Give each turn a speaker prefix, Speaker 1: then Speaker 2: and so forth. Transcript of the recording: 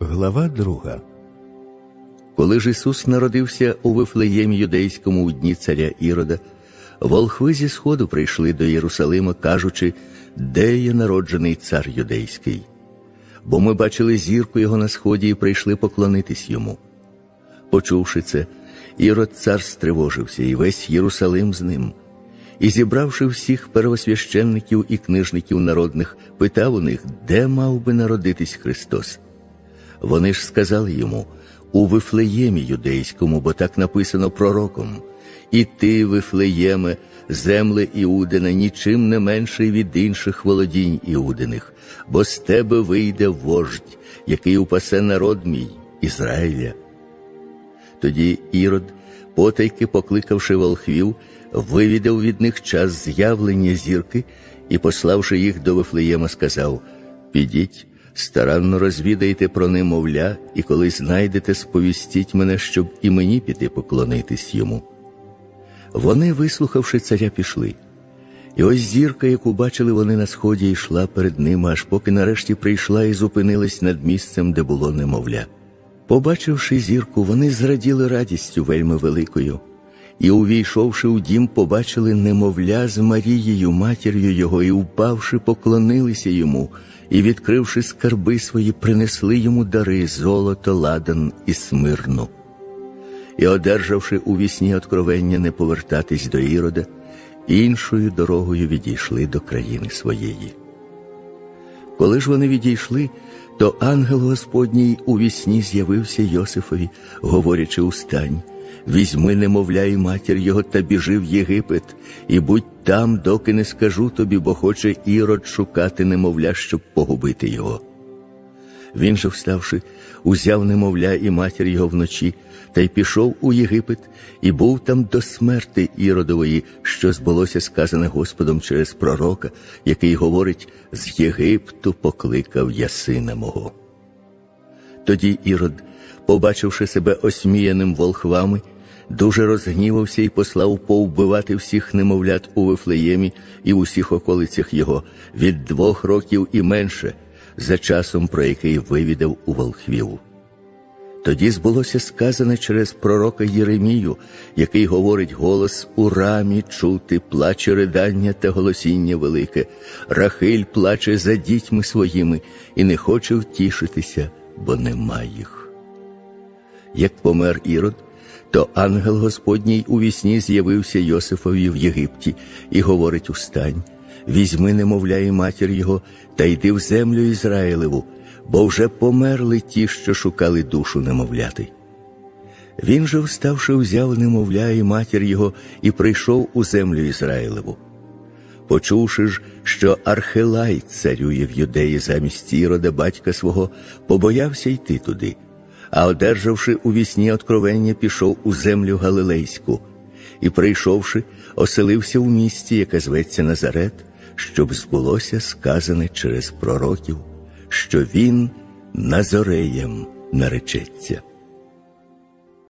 Speaker 1: Глава друга.
Speaker 2: Коли ж Ісус народився у Вифлеємі юдейському у дні царя Ірода, волхви зі сходу прийшли до Єрусалима, кажучи, де є народжений цар юдейський. Бо ми бачили зірку його на сході і прийшли поклонитись йому. Почувши це, Ірод цар стривожився, і весь Єрусалим з ним. І, зібравши всіх первосвященників і книжників народних, питав у них, де мав би народитись Христос. Вони ж сказали йому у Вифлеємі юдейському, бо так написано пророком. І ти, Вифлеєме, земле Іудина, нічим не менший від інших володінь Іудиних, бо з тебе вийде вождь, який упасе народ мій Ізраїля. Тоді Ірод, потайки покликавши волхвів, вивідав від них час з'явлення зірки і, пославши їх до Вифлеєма, сказав: Підіть, старанно розвідайте про немовля, і коли знайдете, сповістіть мене, щоб і мені піти поклонитись йому. Вони, вислухавши царя, пішли. І ось зірка, яку бачили вони на сході, йшла перед ними, аж поки нарешті прийшла і зупинилась над місцем, де було немовля. Побачивши зірку, вони зраділи радістю вельми великою, і, увійшовши у дім, побачили немовля з Марією, матір'ю його, і, впавши, поклонилися йому, і, відкривши скарби свої, принесли йому дари золото, ладан і смирну. І, одержавши у вісні откровення не повертатись до Ірода, іншою дорогою відійшли до країни своєї. Коли ж вони відійшли, то ангел Господній у вісні з'явився Йосифові, говорячи устань, візьми, немовля, і матір його та біжи в Єгипет, і будь там, доки не скажу тобі, бо хоче ірод шукати немовля, щоб погубити його. Він же, вставши, узяв немовля і матір його вночі, та й пішов у Єгипет, і був там до смерти Іродової, що збулося сказане Господом через пророка, який говорить: з Єгипту покликав я сина мого. Тоді Ірод, побачивши себе осміяним волхвами, дуже розгнівався і послав повбивати всіх немовлят у Вифлеємі і в усіх околицях його від двох років і менше, за часом, про який вивідав у волхвів. Тоді збулося сказане через пророка Єремію, який говорить голос у рамі чути, плаче ридання та голосіння велике. Рахиль плаче за дітьми своїми і не хоче втішитися, бо нема їх. Як помер Ірод, то ангел Господній у вісні з'явився Йосифові в Єгипті і говорить устань, візьми, немовля, і матір його, та йди в землю Ізраїлеву, бо вже померли ті, що шукали душу немовляти. Він же, вставши, взяв немовля і матір його, і прийшов у землю Ізраїлеву. Почувши ж, що Архелай царює в юдеї замість Ірода, батька свого, побоявся йти туди, а одержавши у вісні откровення, пішов у землю Галилейську і, прийшовши, оселився у місті, яке зветься Назарет, щоб збулося сказане через пророків, що він Назореєм наречеться.